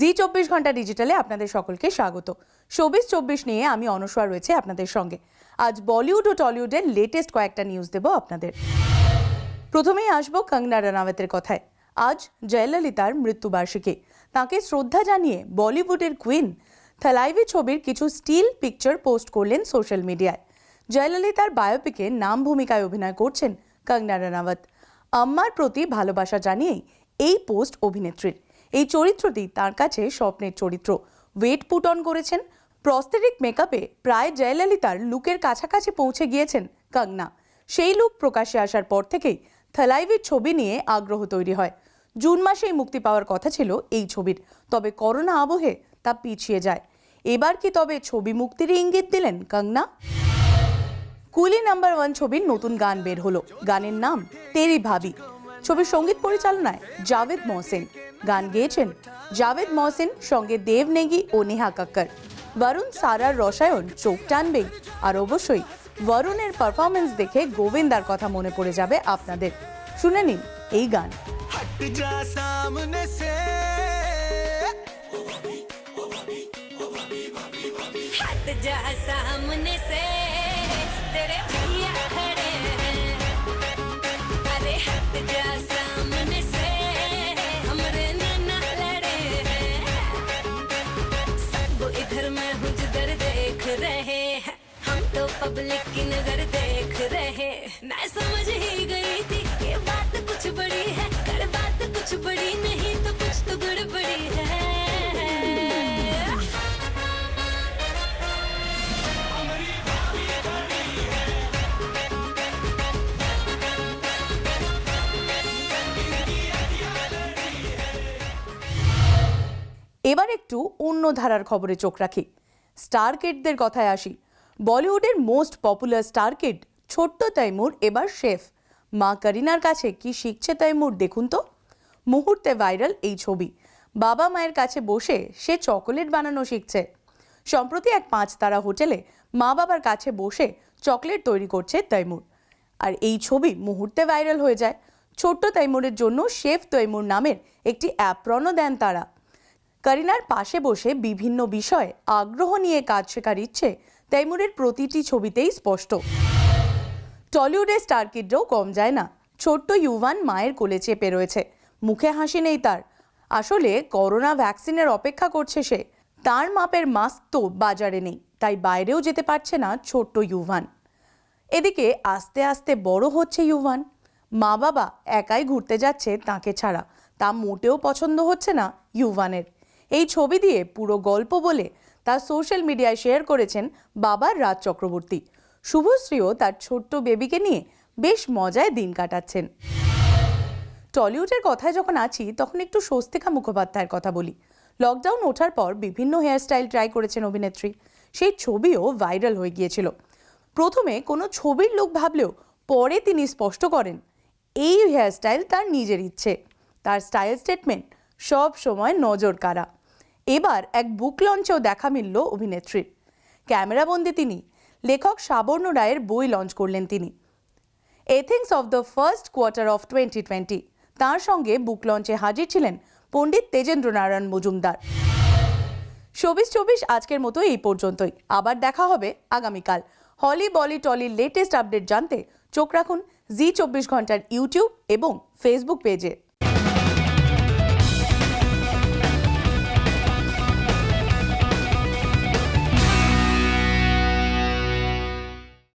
জি চব্বিশ ঘণ্টা ডিজিটালে আপনাদের সকলকে স্বাগত। চব্বিশ চব্বিশ নিয়ে আমি অনস্বর রয়েছে আপনাদের সঙ্গে। আজ বলিউড ও টলিউডের লেটেস্ট কয়েকটা নিউজ দেব আপনাদের। প্রথমেই আসব কঙ্গনা রানাওয়াতের কথায়। আজ জয়ললিতার মৃত্যুবার্ষিকী। তাকে শ্রদ্ধা জানিয়ে বলিউডের কুইন থালাইভি ছবির কিছু স্টিল পিকচার পোস্ট করলেন সোশ্যাল মিডিয়ায় জয়ললিতার বায়োপিকে নাম ভূমিকায় অভিনয় করছেন কঙ্গনা রানাওয়াত। আম্মার প্রতি ভালোবাসা জানিয়েই এই পোস্ট অভিনেত্রীর। এই চরিত্রটি তার কাছে স্বপ্নের চরিত্র। ওয়েট পুট অন করেছেন। প্রস্থেটিক মেকআপে প্রায় জয়ললিতার লুকের কাছাকাছি পৌঁছে গিয়েছেন কঙ্গনা। সেই লুক প্রকাশে আসার পর থেকেই থালাইভির ছবি নিয়ে আগ্রহ তৈরি হয়। জুন মাসেই মুক্তি পাওয়ার কথা ছিল এই ছবির। তবে করোনা আবহে তা পিছিয়ে যায়। এবার কি তবে ছবি মুক্তির ইঙ্গিত দিলেন কঙ্গনা? কুলি নাম্বার ওয়ান ছবির নতুন গান বের হলো। গানের নাম তেরি ভাবি। ছবির সংগীত পরিচালনায় জাভেদ মহসেন। গান গেয়েছেন জাভেদ মহসেন সঙ্গে দেব নেগি ও নেহা কাক্কর বরুণ সারার রসায়ন চোখ টানবেই আর অবশ্যই বরুণের পারফরমেন্স দেখে গোবিন্দার কথা মনে পড়ে যাবে আপনাদের শুনে নিন এই গান हट जा सामने से हट जा सामने से तेरे भैया खड़े हैं पब्लिक की नजर देख रहे मैं समझ ही गई थी ये बात कुछ बड़ी है कर बात कुछ बड़ी नहीं तो कुछ तो गड़बड़ी है এবার একটু অন্য ধারার খবরে চোখ রাখি স্টার কিডদের কথায় আসি বলিউডের মোস্ট পপুলার স্টার কিড, ছোট্ট তৈমুর এবার শেফ। মা করিনার কাছে কি শিখছে তৈমুর দেখুন তো। মুহূর্তে ভাইরাল এই ছবি। বাবা মায়ের কাছে বসে সে চকোলেট বানানো শিখছে। সম্প্রতি এক পাঁচ তারা হোটেলে মা বাবার কাছে বসে চকলেট তৈরি করছে তৈমুর আর এই ছবি মুহূর্তে ভাইরাল হয়ে যায়। ছোট্ট তৈমুরের জন্য শেফ তৈমুর নামের একটি অ্যাপ্রনও দেন তারা। করিনার পাশে বসে বিভিন্ন বিষয়ে আগ্রহ নিয়ে কাজ শেখার ইচ্ছে তৈমুরের প্রতিটি ছবিতেই স্পষ্ট। টলিউডের স্টার কিডরাও কম যায় না। ছোট্ট ইউভান মায়ের কোলে চেপে রয়েছে। মুখে হাসি নেই তার। আসলে করোনা ভ্যাকসিনের অপেক্ষা করছে সে। তার মাপের মাস্ক তো বাজারে নেই, তাই বাইরেও যেতে পারছে না ছোট্ট ইউভান। এদিকে আস্তে আস্তে বড় হচ্ছে ইউভান। মা বাবা একাই ঘুরতে যাচ্ছে তাকে ছাড়া। তা মোটেও পছন্দ হচ্ছে না ইউভানের। এই ছবি দিয়ে পুরো গল্প বলে তা সোশ্যাল মিডিয়ায় শেয়ার করেছেন বাবার রাজ চক্রবর্তী। শুভশ্রীও তার ছোট্ট বেবিকে নিয়ে বেশ মজায় দিন কাটাচ্ছেন। টলিউডের কথায় যখন আছি, তখন একটু স্বস্তিকা মুখোপাধ্যায়ের কথা বলি। লকডাউন ওঠার পর বিভিন্ন হেয়ারস্টাইল ট্রাই করেছেন অভিনেত্রী। সেই ছবিও ভাইরাল হয়ে গিয়েছিল। প্রথমে কোনো ছবির লোক ভাবলেও পরে তিনি স্পষ্ট করেন, এই হেয়ারস্টাইল তার নিজের ইচ্ছে। তার স্টাইল স্টেটমেন্ট সব সময় নজর কাড়া এবার এক বুক লঞ্চেও দেখা মিলল অভিনেত্রীর। ক্যামেরাবন্দি তিনি, লেখক সাবর্ণ রায়ের বই লঞ্চ করলেন তিনি। এথিংস of the first quarter of twenty twenty তাঁর সঙ্গে বুক লঞ্চে হাজির ছিলেন পণ্ডিত তেজেন্দ্র নারায়ণ মজুমদার। চব্বিশ চব্বিশ আজকের মতো এই পর্যন্তই। আবার দেখা হবে আগামীকাল। হলি বলি টলির লেটেস্ট আপডেট জানতে চোখ রাখুন জি চব্বিশ ঘণ্টার ইউটিউব এবং ফেসবুক পেজে